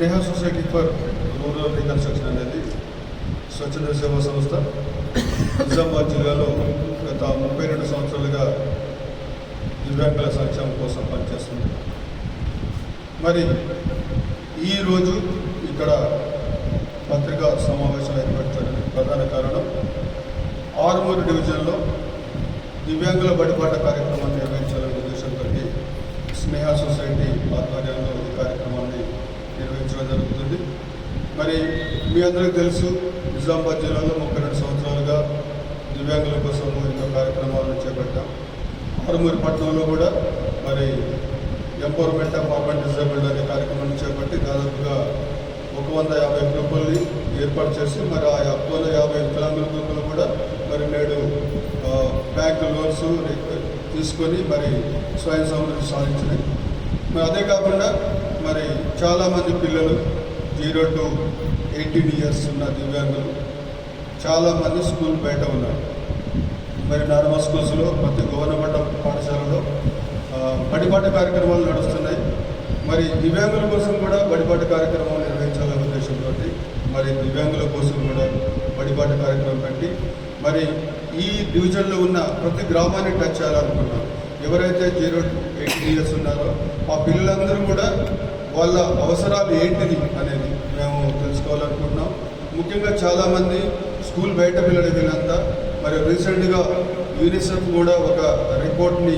Sneha society for rural reconstruction అనేది స్వచ్ఛంద సేవా సంస్థ. నిజామాబాద్ జిల్లాలో గత ముప్పై రెండు సంవత్సరాలుగా దివ్యాంగుల సంక్షేమం కోసం పనిచేస్తుంది. మరి ఈరోజు ఇక్కడ పత్రికా సమావేశం ఏర్పరచడానికి ప్రధాన కారణం. ఆరుమూరు డివిజన్లో దివ్యాంగుల బడిపాట కార్యక్రమం నిర్వహించాలనే ఉద్దేశంతో స్నేహ సొసైటీ ఆధ్వర్యంలో ఈ కార్యక్రమాన్ని నిర్వహించడం జరుగుతుంది మరి మీ అందరికీ తెలుసు నిజామాబాద్ జిల్లాలో ముప్పై రెండు సంవత్సరాలుగా దివ్యాంగుల కోసం ఎన్నో కార్యక్రమాలను చేపట్టాం. ఆరుమూరి పట్టణంలో కూడా మరి ఎంపవర్మెంట్ ఆఫ్ అర్బన్ డిజేబుల్డ్ అనే కార్యక్రమాన్ని చేపట్టి దాదాపుగా ఒక వంద యాభై గ్రూపుల్ని ఏర్పాటు చేసి మరి ఆ ఒక వంద యాభై వికలాంగుల గ్రూపులు కూడా మరి నేడు బ్యాంకు బ్యాంక్ లోన్స్ తీసుకొని మరి స్వయం సమృద్ధి సాధించినాయి మరి అదే కాకుండా మరి చాలామంది పిల్లలు జీరో టు ఎయిటీన్ ఇయర్స్ ఉన్న దివ్యాంగులు చాలామంది స్కూల్ బయట ఉన్నారు. మరి నార్మల్ స్కూల్స్లో ప్రతి గవర్నమెంట్ పాఠశాలలో ఆ, బడిపాట కార్యక్రమాలు నడుస్తున్నాయి. మరి దివ్యాంగుల కోసం కూడా బడిపాట కార్యక్రమాలు నిర్వహించాలనే ఉద్దేశంతో మరి దివ్యాంగుల కోసం కూడా బడిపాట కార్యక్రమం పెట్టి మరి ఈ డివిజన్లో ఉన్న ప్రతి గ్రామాన్ని టచ్ చేయాలనుకున్నాం ఎవరైతే జీరో ఎయిటీన్ ఇయర్స్ ఉన్నారో ఆ పిల్లలందరూ కూడా వాళ్ళ అవసరాలు ఏంటిది అనేది మేము తెలుసుకోవాలనుకుంటున్నాం. ముఖ్యంగా చాలామంది స్కూల్ బయట పిల్లలు వీళ్ళంతా మరి రీసెంట్గా యూనిసెఫ్ కూడా ఒక రిపోర్ట్ని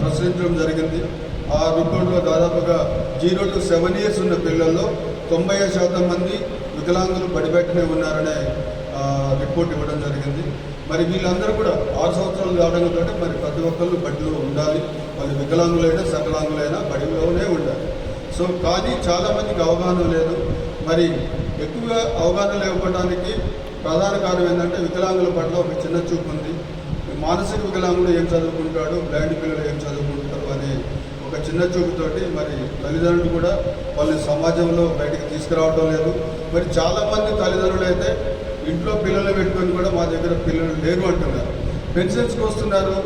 ప్రచురించడం జరిగింది. ఆ రిపోర్ట్లో దాదాపుగా జీరో టు సెవెన్ ఇయర్స్ ఉన్న పిల్లల్లో తొంభై శాతం మంది వికలాంగులు బడిబెట్టనే ఉన్నారనే రిపోర్ట్ ఇవ్వడం జరిగింది. మరి వీళ్ళందరూ కూడా ఆరు సంవత్సరాలు కావడంతో మరి ప్రతి ఒక్కళ్ళు బడిలో ఉండాలి. వాళ్ళు వికలాంగులైనా సకలాంగులైనా బడిలోనే ఉండాలి. సో కానీ చాలామందికి అవగాహన లేదు. మరి ఎక్కువగా అవగాహన లేకపోవడానికి ప్రధాన కారణం ఏంటంటే వికలాంగుల పట్ల ఒక చిన్న చూపు ఉంది. మానసిక వికలాంగుడు ఏం చదువుకుంటాడు? బ్లైండ్ పిల్లలు ఏం చదువుకుంటారు? అనే ఒక చిన్న చూపుతోటి మరి తల్లిదండ్రులు కూడా వాళ్ళని సమాజంలో బయటికి తీసుకురావడం లేదు. మరి చాలామంది తల్లిదండ్రులు అయితే ఇంట్లో పిల్లలు పెట్టుకొని కూడా మా దగ్గర పిల్లలు లేరు అంటున్నారు. పెన్షన్స్కి వస్తున్నారు.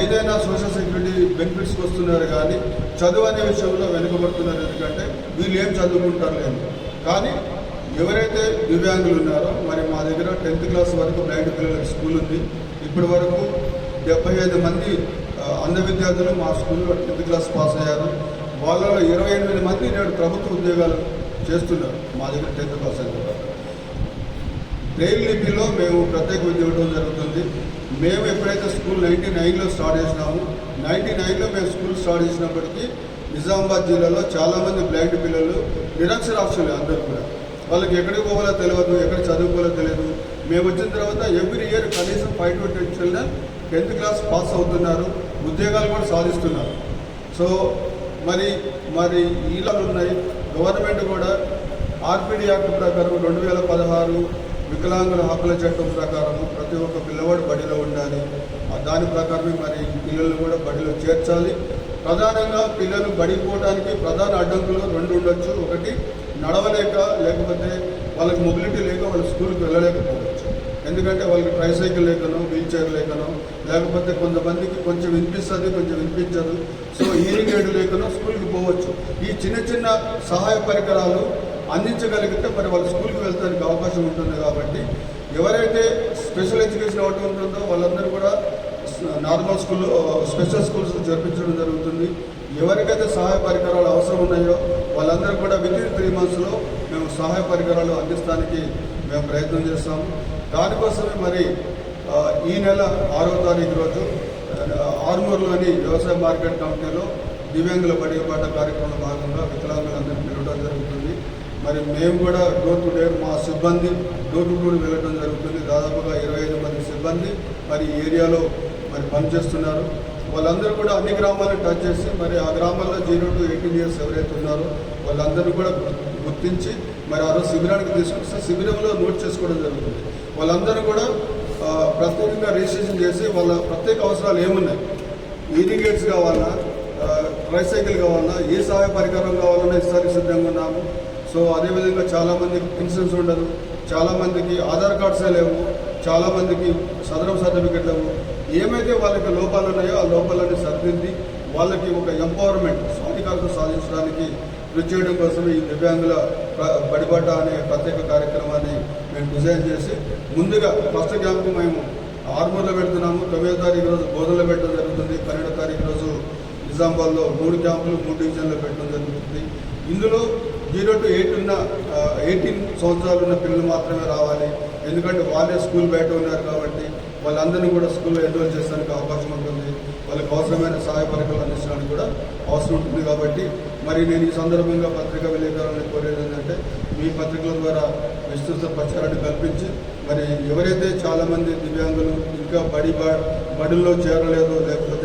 ఏదైనా సోషల్ సెక్యూరిటీ బెనిఫిట్స్కి వస్తున్నారు కానీ చదువు అనే విషయంలో వెనుకబడుతున్నారు. ఎందుకంటే వీళ్ళు ఏం చదువుకుంటారు లేదు. కానీ ఎవరైతే దివ్యాంగులు ఉన్నారో మరి మా దగ్గర టెన్త్ క్లాస్ వరకు బ్లైండ్ పిల్లలకి స్కూల్ ఉంది. ఇప్పటి వరకు డెబ్బై ఐదు మంది అంధ విద్యార్థులు మా స్కూల్లో టెన్త్ క్లాస్ పాస్ అయ్యారు. వాళ్ళలో ఇరవై ఎనిమిది మంది నేడు ప్రభుత్వ ఉద్యోగాలు చేస్తున్నారు. మా దగ్గర టెన్త్ పాస్ అయిన తర్వాత బ్రెయిల్ లిపిలో మేము ప్రత్యేక విద్య ఇవ్వడం జరుగుతుంది. మేము ఎప్పుడైతే స్కూల్ నైన్టీ నైన్లో స్టార్ట్ చేసినాము నైన్టీ నైన్లో మేము స్కూల్ స్టార్ట్ చేసినప్పటికీ నిజామాబాద్ జిల్లాలో చాలామంది బ్లైండ్ పిల్లలు నిరక్షరాస్యులే అందరూ కూడా. వాళ్ళకి ఎక్కడికి పోవాలో తెలియదు ఎక్కడ చదువుకోవాలో తెలియదు మేము వచ్చిన తర్వాత ఎవ్రీ ఇయర్ కనీసం five to ten children tenth class pass అవుతున్నారు ఉద్యోగాలు కూడా సాధిస్తున్నారు. సో మరి మరి ఇలా ఉన్నాయి. గవర్నమెంట్ కూడా ఆర్పిడి యాక్ట్ ప్రకారం రెండు వేల పదహారు వికలాంగుల హక్కుల చట్టం ప్రకారం ప్రతి ఒక్క పిల్లవాడు బడిలో ఉండాలి. దాని ప్రకారమే మరి పిల్లలు కూడా బడిలో చేర్చాలి. ప్రధానంగా పిల్లలు బడిపోవడానికి ప్రధాన అడ్డంకులు రెండు ఉండొచ్చు. ఒకటి నడవలేక లేకపోతే వాళ్ళకి మొబిలిటీ లేక వాళ్ళు స్కూల్కి వెళ్ళలేకపోవచ్చు. ఎందుకంటే వాళ్ళకి ట్రైసైకిల్ లేకనో వీల్ చైర్ లేకనో లేకపోతే కొంతమందికి కొంచెం వినిపిస్తుంది కొంచెం వినిపించదు. సో హీరింగ్ ఎయిడ్ లేకనో స్కూల్కి పోవచ్చు. ఈ చిన్న చిన్న సహాయ పరికరాలు అందించగలిగితే మరి వాళ్ళు స్కూల్కి వెళ్తానికి అవకాశం ఉంటుంది కాబట్టి ఎవరైతే స్పెషల్ ఎడ్యుకేషన్ ఒకటి ఉంటుందో వాళ్ళందరూ కూడా నార్మల్ స్కూల్ స్పెషల్ స్కూల్స్ జరిపించడం జరుగుతుంది. ఎవరికైతే సహాయ పరికరాలు అవసరం ఉన్నాయో వాళ్ళందరూ కూడా విత్ ఇన్ త్రీ మంత్స్లో మేము సహాయ పరికరాలు అందించడానికి మేము ప్రయత్నం చేస్తాము దానికోసమే మరి ఈ నెల ఆరో తారీఖు రోజు ఆర్మూర్లోని వ్యవసాయ మార్కెట్ కమిటీలో దివ్యాంగుల బడి కార్యక్రమంలో భాగంగా వికలాంగులందరూ మరి మేము కూడా డోర్ టు డోర్ మా సిబ్బంది డోర్ టు డోర్ వెళ్ళడం జరుగుతుంది. దాదాపుగా ఇరవై ఐదు మంది సిబ్బంది మరి ఏరియాలో మరి పనిచేస్తున్నారు. వాళ్ళందరూ కూడా అన్ని గ్రామాలను టచ్ చేసి మరి ఆ గ్రామాల్లో జీరో టు ఎయిటీన్ ఇయర్స్ ఎవరైతే ఉన్నారో వాళ్ళందరూ కూడా గుర్తించి మరి ఆ రోజు శిబిరానికి తీసుకొస్తే శిబిరంలో నోట్ చేసుకోవడం జరుగుతుంది. వాళ్ళందరూ కూడా ప్రత్యేకంగా రిజిస్ట్రేషన్ చేసి వాళ్ళ ప్రత్యేక అవసరాలు ఏమున్నాయి? ఇరిగేట్స్ కావాలన్నా ట్రైసైకిల్ కావాలన్నా ఏ సహాయ పరికరం కావాలన్నా ఇస్తానికి సిద్ధంగా ఉన్నాము. సో అదేవిధంగా చాలామందికి పెన్షన్స్ ఉండదు చాలామందికి ఆధార్ కార్డ్సే లేవు చాలామందికి సదరం సర్టిఫికెట్ లేవు. ఏమైతే వాళ్ళకి లోపాలు ఉన్నాయో ఆ లోపాలన్నీ సరిదిద్ది వాళ్ళకి ఒక ఎంపవర్మెంట్ సాధికారత సాధించడానికి కృషి చేయడం కోసం ఈ దివ్యాంగుల ప్ర- బడిబాట అనే ప్రత్యేక కార్యక్రమాన్ని మేము డిజైన్ చేసి ముందుగా ఫస్ట్ క్యాంపు మేము ఆర్మూర్లో పెడుతున్నాము తొమ్మిదో తారీఖు రోజు బోధనలో పెట్టడం జరుగుతుంది పన్నెండో తారీఖు రోజు నిజామాబాద్లో మూడు క్యాంపులు మూడు డివిజన్లో పెట్టడం జరుగుతుంది. ఇందులో జీరో టు ఎయిట్ ఉన్న ఎయిటీన్ సంవత్సరాలు ఉన్న పిల్లలు మాత్రమే రావాలి. ఎందుకంటే వాళ్ళే స్కూల్ బయట ఉన్నారు కాబట్టి వాళ్ళందరినీ కూడా స్కూల్లో ఎన్రోల్ చేసడానికి అవకాశం ఉంటుంది. వాళ్ళకి అవసరమైన సహాయ పథకాలు అందించడానికి కూడా అవసరం ఉంటుంది కాబట్టి మరి నేను ఈ సందర్భంగా పత్రికా విలేకరులను కోరేది ఏంటంటే మీ పత్రికల ద్వారా విస్తృత ప్రచారాన్ని కల్పించి మరి ఎవరైతే చాలామంది దివ్యాంగులు ఇంకా బడి బ- చేరలేదో లేకపోతే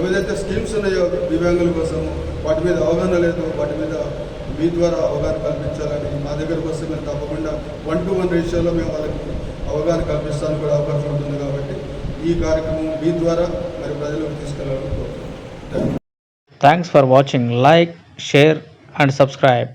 ఏవైతే స్కీమ్స్ ఉన్నాయో దివ్యాంగుల కోసం వాటి మీద అవగాహన లేదు వాటి మీద మీ ద్వారా అవగాహన కల్పించాలని మా దగ్గరకు వస్తే మేము తప్పకుండా వన్ టు వన్ రేషియోలో మేము వాళ్ళకి అవగాహన కల్పిస్తానికి కూడా అవకాశం ఉంటుంది కాబట్టి ఈ కార్యక్రమం మీ ద్వారా మరి ప్రజలకు తీసుకెళ్ళాలని కోరుతున్నాను thanks for watching like share and subscribe